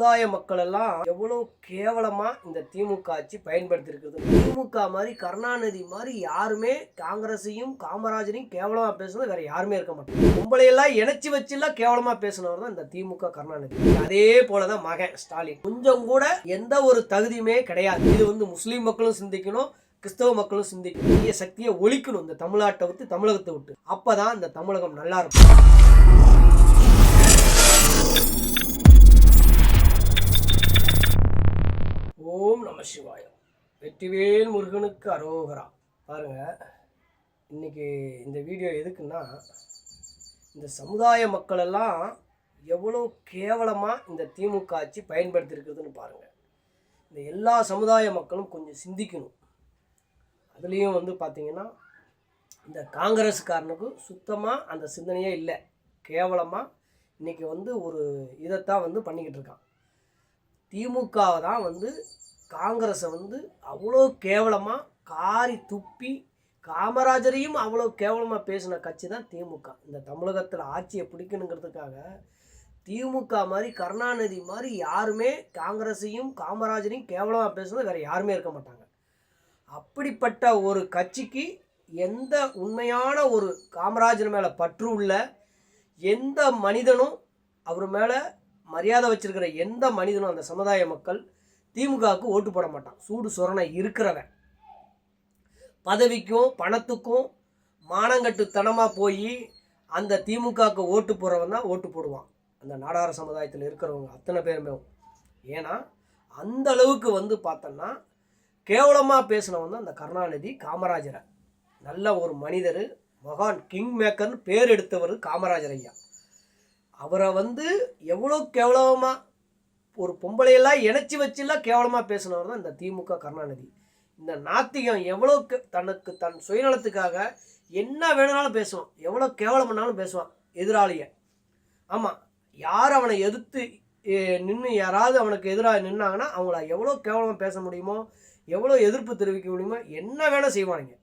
சமுதாய மக்கள் எல்லாம் எவ்வளவு கேவலமா இந்த திமுக ஆட்சி பயன்படுத்திருக்குது. திமுக மாதிரி கருணாநிதி மாதிரி யாருமே காங்கிரஸையும் காமராஜரையும் கேவலமா பேசுனது வேற யாருமே இருக்க மாட்டாங்க. பொம்பளையெல்லாம் இணைச்சி வச்சுலாம் கேவலமா பேசினவர் தான் இந்த திமுக கருணாநிதி. அதே போலதான் மகன் ஸ்டாலின். கொஞ்சம் கூட எந்த ஒரு தகுதியுமே கிடையாது. இது வந்து முஸ்லீம் மக்களும் சிந்திக்கணும் கிறிஸ்தவ மக்களும் சிந்திக்கணும். தீய சக்தியை ஒழிக்கணும். இந்த தமிழ்நாட்டை விட்டு தமிழகத்தை விட்டு. அப்பதான் இந்த தமிழகம் நல்லா இருக்கும். ஓம் நம சிவாயம் வெற்றிவேல் முருகனுக்கு அரோகரா. பாருங்க இன்னைக்கு இந்த வீடியோ எதுக்குன்னா இந்த சமுதாய மக்களெல்லாம் எவ்வளோ கேவலமாக இந்த திமுக ஆட்சி பயன்படுத்தியிருக்குதுன்னு பாருங்கள் பாருங்க. இந்த எல்லா சமுதாய மக்களும் கொஞ்சம் சிந்திக்கணும். அதுலேயும் வந்து பார்த்திங்கன்னா இந்த காங்கிரஸ்காரனுக்கு சுத்தமாக அந்த சிந்தனையே இல்லை. கேவலமாக இன்றைக்கி வந்து ஒரு இதைத்தான் வந்து பண்ணிக்கிட்டு இருக்கான். திமுகவை தான் வந்து காங்கிரஸை வந்து அவ்வளோ கேவலமாக காரி துப்பி காமராஜரையும் அவ்வளோ கேவலமாக பேசின கட்சி தான் திமுக. இந்த தமிழகத்தில் ஆட்சியை பிடிக்கணுங்கிறதுக்காக திமுக மாதிரி கருணாநிதி மாதிரி யாருமே காங்கிரஸையும் காமராஜரையும் கேவலமாக பேசுனது வேறு யாருமே இருக்க மாட்டாங்க. அப்படிப்பட்ட ஒரு கட்சிக்கு எந்த உண்மையான ஒரு காமராஜர் மேலே பற்று உள்ள எந்த மனிதனும் அவர் மேலே மரியாதை வச்சிருக்கிற எந்த மனிதனும் அந்த சமுதாய மக்கள் திமுகவுக்கு ஓட்டு போட மாட்டான். சூடு சொரணை இருக்கிறவன். பதவிக்கும் பணத்துக்கும் மானங்கட்டுத்தனமாக போய் அந்த திமுகவுக்கு ஓட்டு போடுறவன் தான் ஓட்டு போடுவான். அந்த நாடார சமுதாயத்தில் இருக்கிறவங்க அத்தனை பேருமே. ஏன்னா அந்த அளவுக்கு வந்து பார்த்தோன்னா கேவலமாக பேசினவன் தான் அந்த கருணாநிதி காமராஜரை. நல்ல ஒரு மனிதர் மகான் கிங் மேக்கர்னு பேர் எடுத்தவர் காமராஜர் ஐயா. அவரை வந்து எவ்வளோ கேவலமாக ஒரு பொம்பளையெல்லாம் இணைச்சி வச்சுலாம் கேவலமாக பேசினவர் தான் இந்த திமுக கருணாநிதி. இந்த நாத்திகம் எவ்வளோ தனக்கு தன் சுயநலத்துக்காக என்ன வேணும்னாலும் பேசுவான். எவ்வளோ கேவலம் பண்ணாலும் பேசுவான் எதிராளியை. ஆமாம் யார் அவனை எதிர்த்து நின்று யாராவது அவனுக்கு எதிராக நின்னாங்கன்னா அவங்கள எவ்வளோ கேவலமாக பேச முடியுமோ எவ்வளோ எதிர்ப்பு தெரிவிக்க முடியுமோ என்ன வேணால் செய்வானுங்க.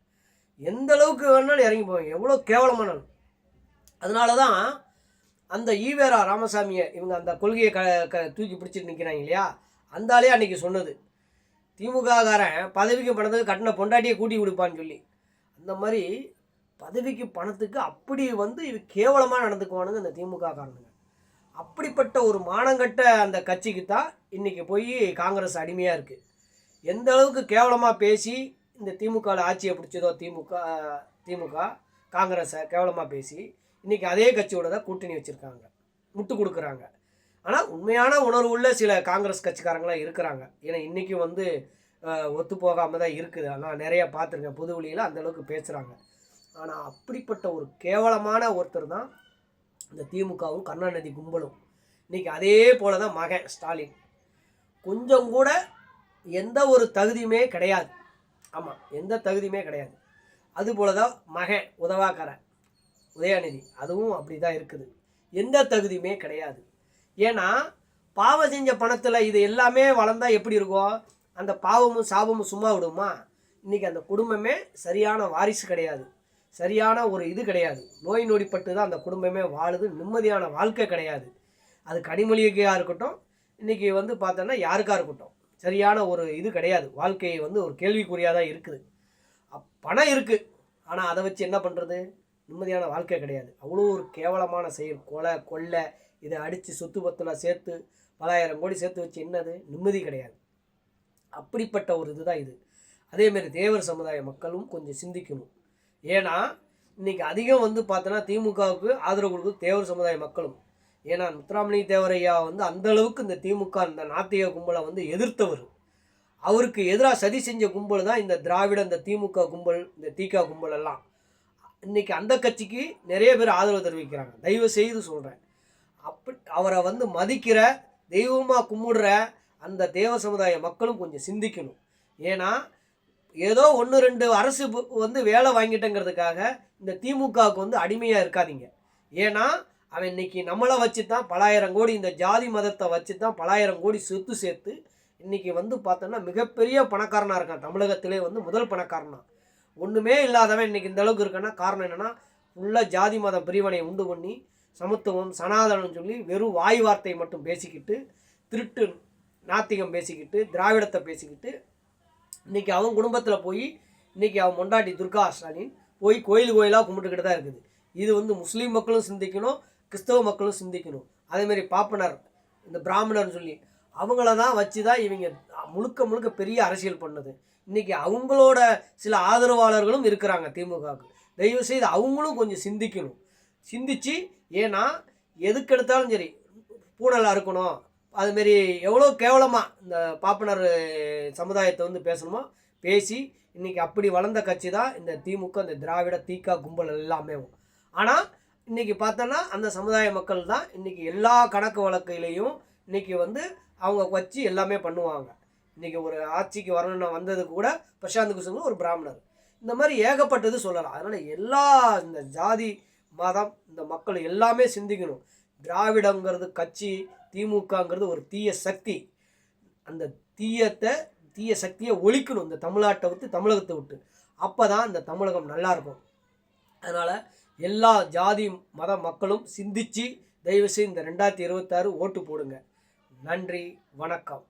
எந்த அளவுக்கு வேணாலும் இறங்கி போவாங்க. எவ்வளோ கேவலமானாலும். அதனால தான் அந்த ஈவேரா ராமசாமியை இவங்க அந்த கொள்கையை க க தூக்கி பிடிச்சிட்டு நிற்கிறாங்க இல்லையா? அந்த ஆளே அன்றைக்கி சொன்னது. திமுககாரன் பதவிக்கு பணத்துக்கு கட்டின பொண்டாட்டியை கூட்டி கொடுப்பான்னு சொல்லி. அந்த மாதிரி பதவிக்கு பணத்துக்கு அப்படி வந்து இது கேவலமாக நடந்துக்குவானுங்க இந்த திமுக காரணங்க அப்படிப்பட்ட ஒரு மானங்கட்ட அந்த கட்சிக்கு தான் இன்றைக்கி போய் காங்கிரஸ் அடிமையாக இருக்குது எந்த அளவுக்கு கேவலமாக பேசி இந்த திமுகவில் ஆட்சியை பிடிச்சதோ திமுக திமுக காங்கிரஸை கேவலமாக பேசி இன்றைக்கி அதே கட்சியோட தான் கூட்டணி வச்சுருக்காங்க. முட்டு கொடுக்குறாங்க. ஆனால் உண்மையான உணர்வு உள்ள சில காங்கிரஸ் கட்சிக்காரங்களாம் இருக்கிறாங்க. ஏன்னா இன்றைக்கும் வந்து ஒத்து போகாமல் தான் இருக்குது. ஆனால் நிறையா பார்த்துருக்கேன். புது வழியில் அந்தளவுக்கு பேசுகிறாங்க ஆனால் அப்படிப்பட்ட ஒரு கேவலமான ஒருத்தர் தான் இந்த திமுகவும் கருணாநிதி கும்பலும். இன்றைக்கி அதே போல தான் மகன் ஸ்டாலின். கொஞ்சம் கூட எந்த ஒரு தகுதியுமே கிடையாது. ஆமாம் எந்த தகுதியுமே கிடையாது. அதுபோல தான் மகன் உதவாக்கரன் உதயாநிதி. அதுவும் அப்படி தான் இருக்குது. எந்த தகுதியுமே கிடையாது. ஏன்னா பாவம் செஞ்ச பணத்தில் இது எல்லாமே வளர்ந்தால் எப்படி இருக்கும் அந்த பாவமும் சாபமும் சும்மா விடுமா? இன்றைக்கி அந்த குடும்பமே சரியான வாரிசு கிடையாது. சரியான ஒரு இது கிடையாது. நோய் நொடிப்பட்டு தான் அந்த குடும்பமே வாழுது. நிம்மதியான வாழ்க்கை கிடையாது. அது கனிமொழிகையாக இருக்கட்டும் இன்றைக்கி வந்து பார்த்தோன்னா யாருக்காக இருக்கட்டும் சரியான ஒரு இது கிடையாது. வாழ்க்கையை வந்து ஒரு கேள்விக்குறியாக தான் இருக்குது பணம் இருக்குது ஆனால் அதை வச்சு என்ன பண்ணுறது நிம்மதியான வாழ்க்கை கிடையாது. அவ்வளோ ஒரு கேவலமான செயல். கொலை கொள்ளை இதை அடித்து சொத்து பத்தில் சேர்த்து பலாயிரம் கோடி சேர்த்து வச்சு என்னது? நிம்மதி கிடையாது. அப்படிப்பட்ட ஒரு இதுதான் இது. அதேமாரி தேவர் சமுதாய மக்களும் கொஞ்சம் சிந்திக்கணும். ஏன்னா இன்றைக்கி அதிகம் வந்து பார்த்தோன்னா திமுகவுக்கு ஆதரவு கொடுக்குறது தேவர் சமுதாய மக்களும். ஏன்னா முத்துராமணி தேவரையா வந்து அந்தளவுக்கு இந்த திமுக இந்த நாத்திக கும்பலை வந்து எதிர்த்தவர். அவருக்கு எதிராக சதி செஞ்ச கும்பல் தான் இந்த திராவிட இந்த திமுக கும்பல் இந்த தீகா கும்பல் எல்லாம். இன்னைக்கு அந்த கட்சிக்கு நிறைய பேர் ஆதரவு தெரிவிக்கிறாங்க. தயவு செய்து சொல்கிறேன் அப்படி அவரை வந்து மதிக்கிற தெய்வமாக கும்பிடுற அந்த தேவ சமுதாய மக்களும் கொஞ்சம் சிந்திக்கணும். ஏன்னா ஏதோ ஒன்று ரெண்டு அரசு வந்து வேலை வாங்கிட்டேங்கிறதுக்காக இந்த திமுகவுக்கு வந்து அடிமையாக இருக்காதீங்க. ஏன்னா அவன் இன்னைக்கு நம்மளை வச்சு தான் பலாயிரம் கோடி இந்த ஜாதி மதத்தை வச்சு தான் பலாயிரம் கோடி சொத்து சேர்த்து இன்றைக்கி வந்து பார்த்தோன்னா மிகப்பெரிய பணக்காரனாக இருக்கான். தமிழகத்திலே வந்து முதல் பணக்காரனா. ஒன்றுமே இல்லாதவன் இன்னைக்கு இந்த அளவுக்கு இருக்கான்னா காரணம் என்னென்னா ஃபுல்லாக ஜாதி மத பிரிவினை உண்டு பண்ணி சமத்துவம் சனாதனம் சொல்லி வெறும் வாய் வார்த்தை மட்டும் பேசிக்கிட்டு திருட்டு நாத்திகம் பேசிக்கிட்டு திராவிடத்தை பேசிக்கிட்டு இன்றைக்கி அவன் குடும்பத்தில் போய் இன்னைக்கு அவன் மொண்டாட்டி துர்கா ஸ்டாலின் போய் கோயில் கோயிலாக கும்பிட்டுக்கிட்டு தான் இருக்குது. இது வந்து முஸ்லீம் மக்களும் சிந்திக்கணும் கிறிஸ்தவ மக்களும் சிந்திக்கணும். அதேமாரி பாப்பனர் இந்த பிராமணர்னு சொல்லி அவங்கள தான் வச்சு தான் இவங்க முழுக்க முழுக்க பெரிய அரசியல் பண்ணுது. இன்றைக்கி அவங்களோட சில ஆதரவாளர்களும் இருக்கிறாங்க திமுகவுக்கு. தயவு செய்து அவங்களும் கொஞ்சம் சிந்திக்கணும். சிந்திச்சு ஏன்னா எதுக்கு எடுத்தாலும் சரி பூனலாக இருக்கணும். அதுமாரி எவ்வளோ கேவலமாக இந்த பாப்பனர் சமுதாயத்தை வந்து பேசணுமோ பேசி இன்றைக்கி அப்படி வளர்ந்த கட்சி தான் இந்த திமுக இந்த திராவிட தீக்கா கும்பல் எல்லாமே. ஆனால் இன்றைக்கி பார்த்தோன்னா அந்த சமுதாய மக்கள் தான் இன்றைக்கி எல்லா கணக்கு வழக்கிலையும் இன்றைக்கி வந்து அவங்க வச்சு எல்லாமே பண்ணுவாங்க. இன்றைக்கி ஒரு ஆட்சிக்கு வரணும்னு வந்தது கூட பிரசாந்த் கிருஷ்ணன் ஒரு பிராமணர். இந்த மாதிரி ஏகப்பட்டது சொல்லலாம். அதனால் எல்லா இந்த ஜாதி மதம் இந்த மக்கள் எல்லாமே சிந்திக்கணும். திராவிடங்கிறது கட்சி திமுகங்கிறது ஒரு தீய சக்தி. அந்த தீயத்தை தீய சக்தியை ஒழிக்கணும். இந்த தமிழ்நாட்டை விட்டு தமிழகத்தை விட்டு. அப்போ தான் இந்த தமிழகம் நல்லா இருக்கும். அதனால் எல்லா ஜாதி மத மக்களும் சிந்திச்சு தயவுசெய்து இந்த ரெண்டாயிரத்தி இருபத்தாறு ஓட்டு போடுங்க. நன்றி வணக்கம்.